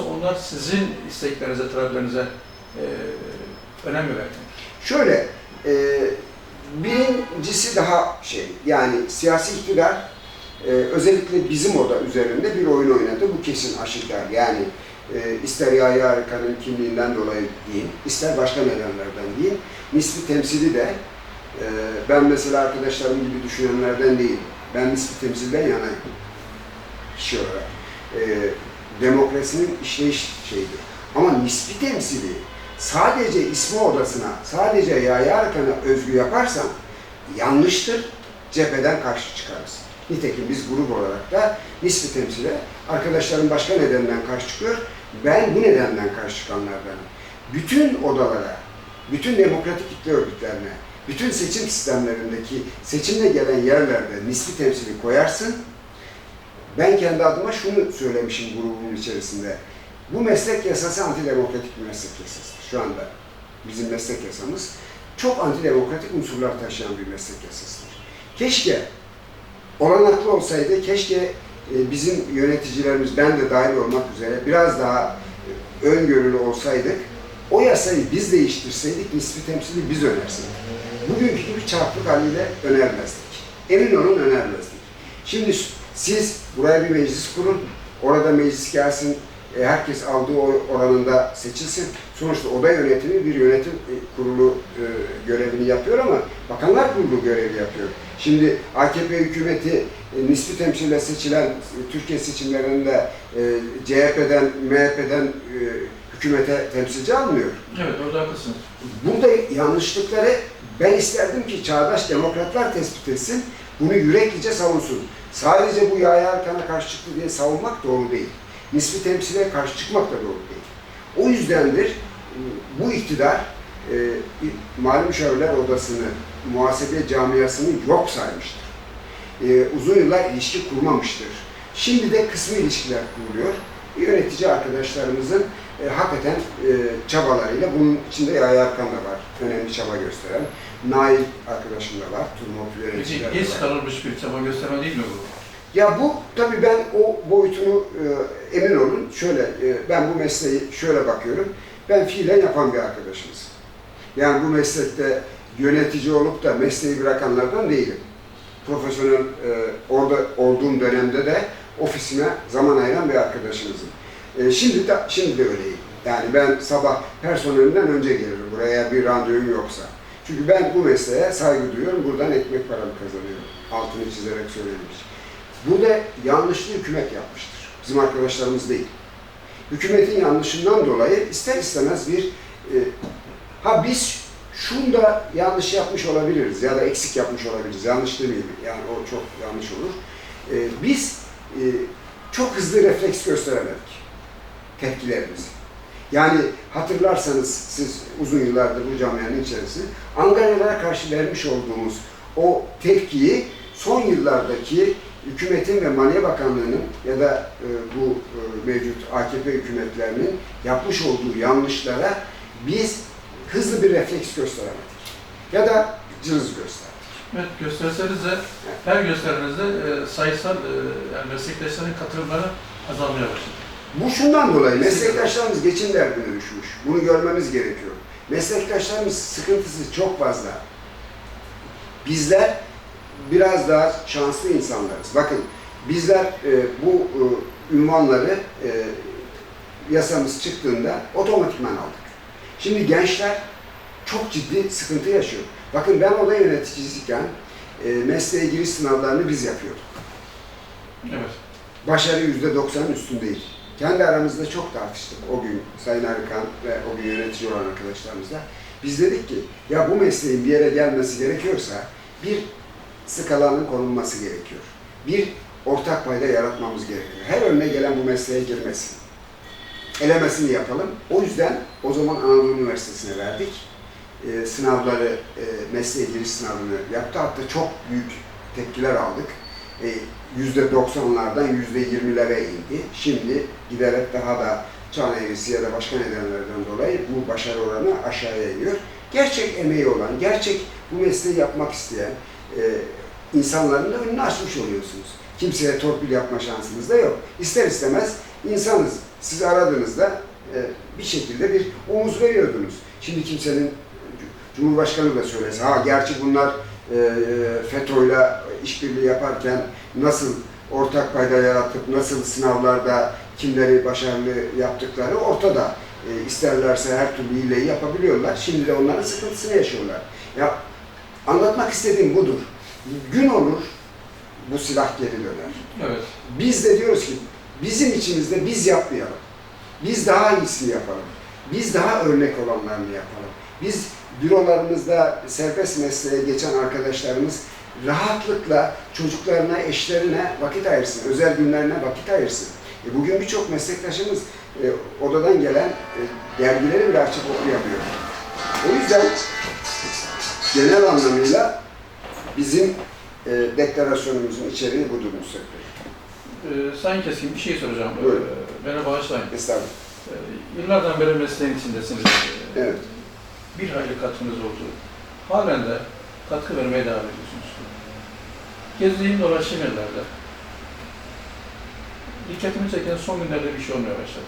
Onlar sizin isteklerinize, taleplerinize e, önem mi verdi? Şöyle, e, birincisi daha şey, yani siyasi iktidar e, özellikle bizim oda üzerinde bir oyun oynadı. Bu kesin aşikar. Yani e, ister Yahya Arkan'ın kimliğinden dolayı değil, ister başka nedenlerden değil, nispi temsili de e, ben mesela arkadaşlarım gibi düşünenlerden değilim. Ben nispi temsilden yanayım. Kişi olarak. E, demokrasinin işleyiş şeyidir. Ama nispi temsili sadece ismi odasına, sadece Yahya Arkan'a özgü yaparsan yanlıştır, cepheden karşı çıkarız. Nitekim biz grup olarak da nispi temsile arkadaşlarım başka nedenden karşı çıkıyor. Ben bu nedenden karşı çıkanlardanım. Bütün odalara, bütün demokratik kitle örgütlerine, bütün seçim sistemlerindeki seçimle gelen yerlerde nispi temsili koyarsın. Ben kendi adıma şunu söylemişim grubun içerisinde. Bu meslek yasası antidemokratik bir meslek yasasıdır şu anda. Bizim meslek yasamız çok antidemokratik unsurlar taşıyan bir meslek yasasıdır. Keşke olanaklı olsaydı, keşke e, bizim yöneticilerimiz, ben de dahil olmak üzere biraz daha e, öngörülü olsaydık, o yasayı biz değiştirseydik, nispi temsili biz önerseydik. Bugünkü gibi çarpık haliyle önermezdik. Emin olun önermezdik. Şimdi siz buraya bir meclis kurun, orada meclis gelsin, e, herkes aldığı oranında seçilsin. Sonuçta oda yönetimi bir yönetim e, kurulu e, görevini yapıyor ama Bakanlar Kurulu görevi yapıyor. Şimdi AKP hükümeti e, nispi temsille seçilen e, Türkiye seçimlerinde e, CHP'den, MHP'den e, hükümete temsilci almıyor. Evet, orada haklısınız. Burada yanlışlıkları ben isterdim ki çağdaş demokratlar tespit etsin, bunu yüreklice savunsun. Sadece bu Yahya Erkan'a karşı çıktı diye savunmak doğru değil. Nispi temsile karşı çıkmak da doğru değil. O yüzdendir e, bu iktidar e, Mali Müşavirler Odası'nı, muhasebe camiasını yok saymıştır. E, uzun yıllar ilişki kurmamıştır. Şimdi de kısmi ilişkiler kuruluyor. Yönetici arkadaşlarımızın e, hakikaten e, çabalarıyla bunun içinde Yahya Erkan da var. Önemli çaba gösteren. Nail arkadaşım da var. Turmop Peki yöneticiler de geç var. kalınmış bir çaba gösterme değil mi bu? Ya bu tabii ben o boyutunu e, emin olun şöyle e, ben bu mesleği şöyle bakıyorum. Ben fiilen yapan bir arkadaşımız. Yani bu meslekte yönetici olup da mesleği bırakanlardan değilim. Profesyonel e, orada olduğum dönemde de ofisime zaman ayıran bir arkadaşımızım. E, şimdi de şimdi de öyleyim. Yani ben sabah personelinden önce gelirim buraya bir randevum yoksa. Çünkü ben bu mesleğe saygı duyuyorum. Buradan ekmek paramı kazanıyorum. Altını çizerek söylemiş. Burada yanlışlı hükümet yapmıştır. Bizim arkadaşlarımız değil. Hükümetin yanlışından dolayı ister istemez bir e, ha biz şunda yanlış yapmış olabiliriz ya da eksik yapmış olabiliriz. Yanlış demeyelim. Yani o çok yanlış olur. E, biz e, çok hızlı refleks gösteremedik tepkilerimizi. Yani hatırlarsanız siz uzun yıllardır bu camianın içerisinde Angaryalara karşı vermiş olduğumuz o tepkiyi son yıllardaki hükümetin ve Maliye Bakanlığı'nın ya da e, bu e, mevcut AKP hükümetlerinin yapmış olduğu yanlışlara biz hızlı bir refleks gösteremedik. Ya da cılız gösterdik. Evet, gösterseniz de her gösterinizde e, sayısal e, yani meslektaşların katılımları azalmaya başladı. Bu şundan dolayı meslektaşlarımız geçim derdine düşmüş. Bunu görmemiz gerekiyor. Meslektaşlarımız sıkıntısı çok fazla. Bizler biraz daha şanslı insanlarız. Bakın bizler e, bu e, ünvanları e, yasamız çıktığında otomatikman aldık. Şimdi gençler çok ciddi sıkıntı yaşıyor. Bakın ben oda yöneticisiyken e, mesleğe giriş sınavlarını biz yapıyorduk. Evet. Başarı yüzde doksanın üstündeydi. Kendi aramızda çok tartıştık o gün Sayın Arıkan ve o gün yönetici olan arkadaşlarımızla. Biz dedik ki ya bu mesleğin bir yere gelmesi gerekiyorsa bir skalanın konulması gerekiyor. Bir ortak payda yaratmamız gerekiyor. Her önüne gelen bu mesleğe girmesin. Elemesini yapalım. O yüzden o zaman Anadolu Üniversitesi'ne verdik. Ee, sınavları, e, mesleğe giriş sınavını yaptı. Hatta çok büyük tepkiler aldık. E, %90'lardan %20'lere indi. Şimdi giderek daha da çan eğrisi ya da başka nedenlerden dolayı bu başarı oranı aşağıya iniyor. Gerçek emeği olan, gerçek bu mesleği yapmak isteyen e, insanların da önünü açmış oluyorsunuz. Kimseye torpil yapma şansınız da yok. İster istemez insanız. Siz aradığınızda e, bir şekilde bir omuz veriyordunuz. Şimdi kimsenin Cumhurbaşkanı da söylese, ha gerçi bunlar e, FETÖ'yle işbirliği yaparken nasıl ortak payda yaratıp nasıl sınavlarda kimleri başarılı yaptıkları ortada. E, isterlerse her türlü hileyi yapabiliyorlar. Şimdi de onların sıkıntısını yaşıyorlar. Ya anlatmak istediğim budur. Gün olur bu silah geri döner. Evet. Biz de diyoruz ki bizim içimizde biz yapmayalım. Biz daha iyisini yapalım. Biz daha örnek olanlarını yapalım. Biz bürolarımızda serbest mesleğe geçen arkadaşlarımız rahatlıkla çocuklarına, eşlerine vakit ayırsın, özel günlerine vakit ayırsın. E bugün birçok meslektaşımız e, odadan gelen e, dergileri bile açıp okuyamıyor. O yüzden genel anlamıyla bizim e, deklarasyonumuzun içeriği budur Mustafa Bey. Ee, Sayın Keskin bir şey soracağım. Ee, Buyurun. beni bağışlayın. Estağfurullah. Ee, yıllardan beri mesleğin içindesiniz. Ee, Evet. Bir hayli katkınız oldu. Halen de katkı vermeye devam ediyorsunuz. Gezdiğim dolaştığım yerlerde dikkatimi çeken son günlerde bir şey olmaya başladı.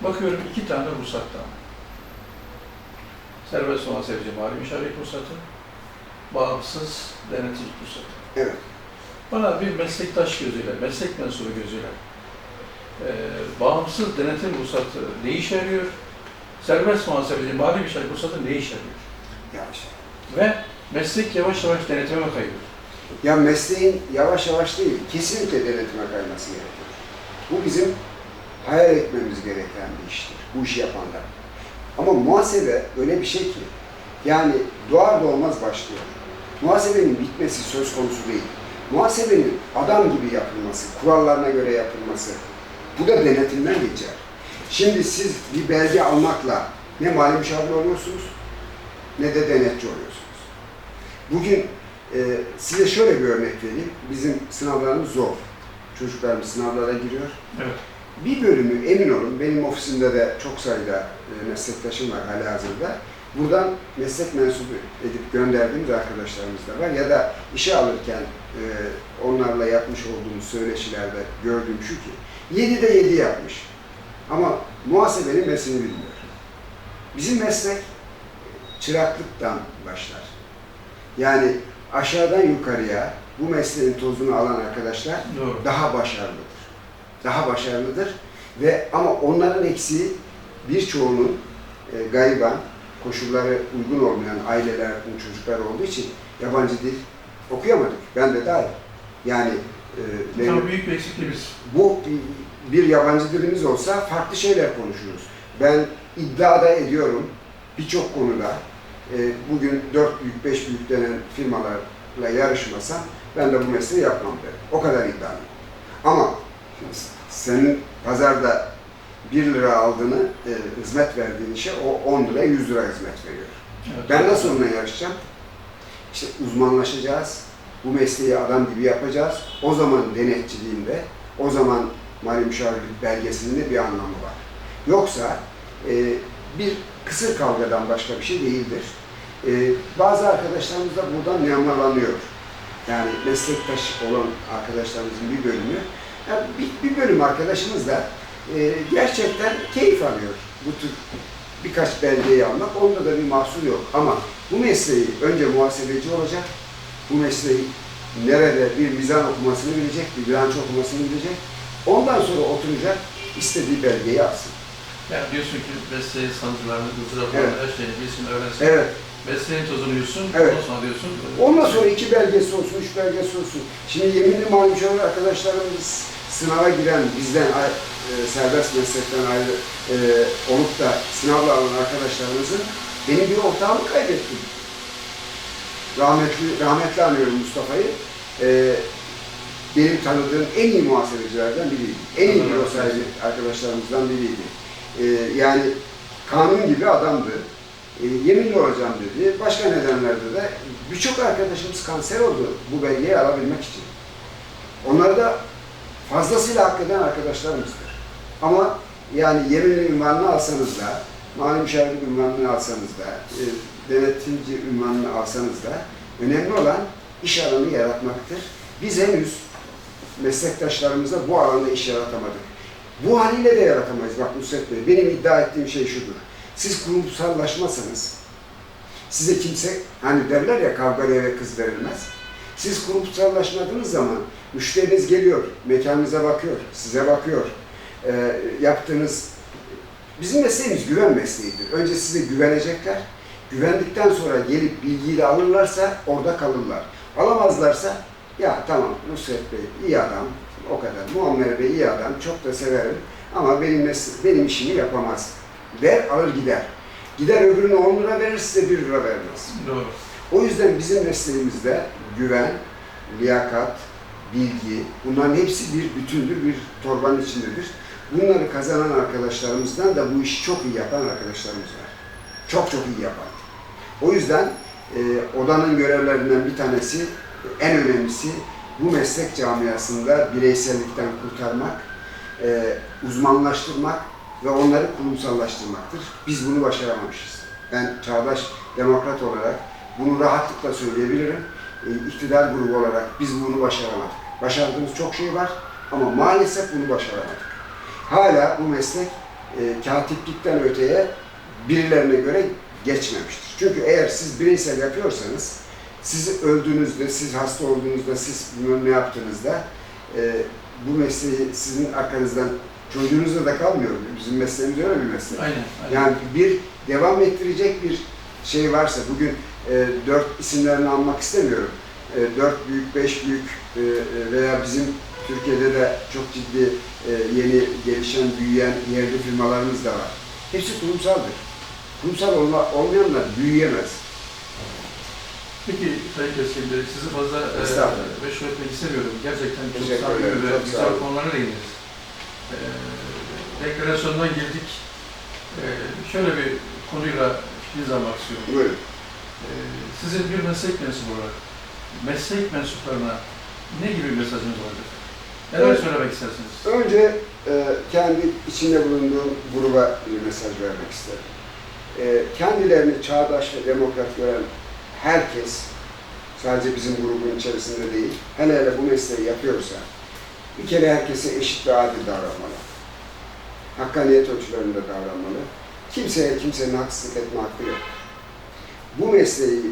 Bakıyorum iki tane ruhsatta. Serbest olan sevici mali müşavir ruhsatı, bağımsız denetici ruhsatı. Evet. Bana bir meslektaş gözüyle, meslek mensubu gözüyle e, bağımsız denetim ruhsatı ne işe yarıyor? Serbest muhasebeci mali müşavir ruhsatı ne işe yarıyor? Yavaş. Ve meslek yavaş yavaş denetime kayıyor? Ya mesleğin yavaş yavaş değil, kesinlikle denetime kayması gerekiyor. Bu bizim hayal etmemiz gereken bir iştir, bu işi yapanlar. Ama muhasebe öyle bir şey ki, yani doğar doğmaz başlıyor. Muhasebenin bitmesi söz konusu değil. Muhasebenin adam gibi yapılması, kurallarına göre yapılması, bu da denetimden geçer. Şimdi siz bir belge almakla ne mali müşavir oluyorsunuz, ne de denetçi oluyorsunuz. Bugün ee, size şöyle bir örnek vereyim. Bizim sınavlarımız zor. Çocuklarımız sınavlara giriyor. Evet. Bir bölümü emin olun benim ofisimde de çok sayıda e, meslektaşım var halihazırda. Buradan meslek mensubu edip gönderdiğimiz arkadaşlarımız da var. Ya da işe alırken e, onlarla yapmış olduğumuz söyleşilerde gördüğüm şu ki 7'de 7 yapmış. Ama muhasebenin mesleğini bilmiyor. Bizim meslek çıraklıktan başlar. Yani aşağıdan yukarıya bu mesleğin tozunu alan arkadaşlar Doğru. daha başarılıdır. Daha başarılıdır ve ama onların eksiği birçoğunun e, gariban, koşulları uygun olmayan ailelerin çocukları olduğu için yabancı dil okuyamadık. Ben de dahil. Yani e, benim- Tabii büyük bir eksikliğimiz. bu bir yabancı dilimiz olsa farklı şeyler konuşuruz. Ben iddiada ediyorum birçok konuda e, bugün 4 büyük, 5 büyük denen firmalarla yarışmasam ben de bu mesleği yapmam derim. O kadar iddialıyım. Ama senin pazarda 1 lira aldığını, e, hizmet verdiğin işe o 10 lira, 100 lira hizmet veriyor. Evet. Ben nasıl onunla yarışacağım? İşte uzmanlaşacağız, bu mesleği adam gibi yapacağız. O zaman denetçiliğinde, o zaman mali müşavirlik belgesinin de bir anlamı var. Yoksa e, bir kısır kavgadan başka bir şey değildir. E, bazı arkadaşlarımız da buradan nemalanıyor. Yani meslektaş olan arkadaşlarımızın bir bölümü, ya bir, bir bölüm arkadaşımız da e, gerçekten keyif alıyor bu tür birkaç belgeyi almak. Onda da bir mahsur yok. Ama bu mesleği önce muhasebeci olacak. Bu mesleği nerede bir mizan okumasını bilecek, bir bilanço okumasını bilecek. Ondan sonra oturacak, istediği belgeyi alsın. Yani diyorsun ki mesleği, sancılarını, ızdıraplarını, Evet. her şeyini bilsin, öğrensin. Evet. Mesleğin tozunu yusun, Evet. ondan sonra diyorsun. Ondan sonra iki belgesi olsun, üç belgesi olsun. Şimdi yeminli müşavir arkadaşlarımız sınava giren, bizden e, serbest meslekten ayrı e, olup da sınavla alan arkadaşlarımızın benim bir ortağımı kaybettim. Rahmetli, rahmetli anıyorum Mustafa'yı. E, benim tanıdığım en iyi muhasebecilerden biriydi. En iyi büro sahibi arkadaşlarımızdan biriydi. E, yani kanun gibi adamdı. E, yeminli olacağım dedi. Başka nedenlerde de birçok arkadaşımız kanser oldu bu belgeyi alabilmek için. Onları da fazlasıyla hak eden arkadaşlarımızdır. Ama yani yeminli ünvanını alsanız da, mali müşavirlik ünvanını alsanız da, e, denetimci ünvanını alsanız da önemli olan iş alanı yaratmaktır. Biz henüz meslektaşlarımıza bu alanda iş yaratamadık. Bu haliyle de yaratamayız. Bak Nusret Bey, benim iddia ettiğim şey şudur. Siz kurumsallaşmasanız, size kimse, hani derler ya kavgalı eve kız verilmez. Siz kurumsallaşmadığınız zaman müşteriniz geliyor, mekanınıza bakıyor, size bakıyor. Ee, yaptığınız, bizim mesleğimiz güven mesleğidir. Önce size güvenecekler. Güvendikten sonra gelip bilgiyi de alırlarsa orada kalırlar. Alamazlarsa ya tamam Nusret Bey iyi adam, o kadar. Muammer Bey iyi adam, çok da severim. Ama benim benim işimi yapamaz. Der alır gider. Gider öbürüne 10 lira verir size 1 lira vermez. Doğru. O yüzden bizim mesleğimizde güven, liyakat, bilgi bunların hepsi bir bütündür, bir torbanın içindedir. Bunları kazanan arkadaşlarımızdan da bu işi çok iyi yapan arkadaşlarımız var. Çok çok iyi yapan. O yüzden e, odanın görevlerinden bir tanesi, en önemlisi bu meslek camiasında bireysellikten kurtarmak, e, uzmanlaştırmak ve onları kurumsallaştırmaktır. Biz bunu başaramamışız. Ben çağdaş demokrat olarak bunu rahatlıkla söyleyebilirim. E, iktidar grubu olarak biz bunu başaramadık. Başardığımız çok şey var ama maalesef bunu başaramadık. Hala bu meslek e, katiplikten öteye birilerine göre geçmemiştir. Çünkü eğer siz bireysel yapıyorsanız, siz öldüğünüzde, siz hasta olduğunuzda, siz bilmem ne yaptığınızda e, bu mesleği sizin arkanızdan çocuğunuzla da kalmıyor. Bizim mesleğimiz öyle bir meslek. Aynen. aynen. Yani bir devam ettirecek bir şey varsa, bugün e, dört isimlerini almak istemiyorum. E, dört büyük, beş büyük e, e, veya bizim Türkiye'de de çok ciddi e, yeni gelişen, büyüyen yerli firmalarımız da var. Hepsi kurumsaldır. Kurumsal olma, olmayanlar büyüyemez. Peki Sayın Keskin Bey, sizi fazla e, meşgul etmek istemiyorum. Gerçekten çok samimi ve çok güzel konulara değindiniz. E, deklarasyondan girdik. E, şöyle bir konuyla fikir almak istiyorum. Buyurun. E, sizin bir meslek mensubu olarak meslek mensuplarına ne gibi bir mesajınız vardır? Neler Evet. söylemek istersiniz? Önce e, kendi içinde bulunduğum gruba bir mesaj vermek isterim. E, kendilerini çağdaş ve demokrat gören herkes, sadece bizim grubun içerisinde değil, hele hele bu mesleği yapıyorsa, bir kere herkese eşit ve adil davranmalı. Hakkaniyet ölçülerinde davranmalı. Kimseye kimsenin haksızlık etme hakkı yok. Bu mesleği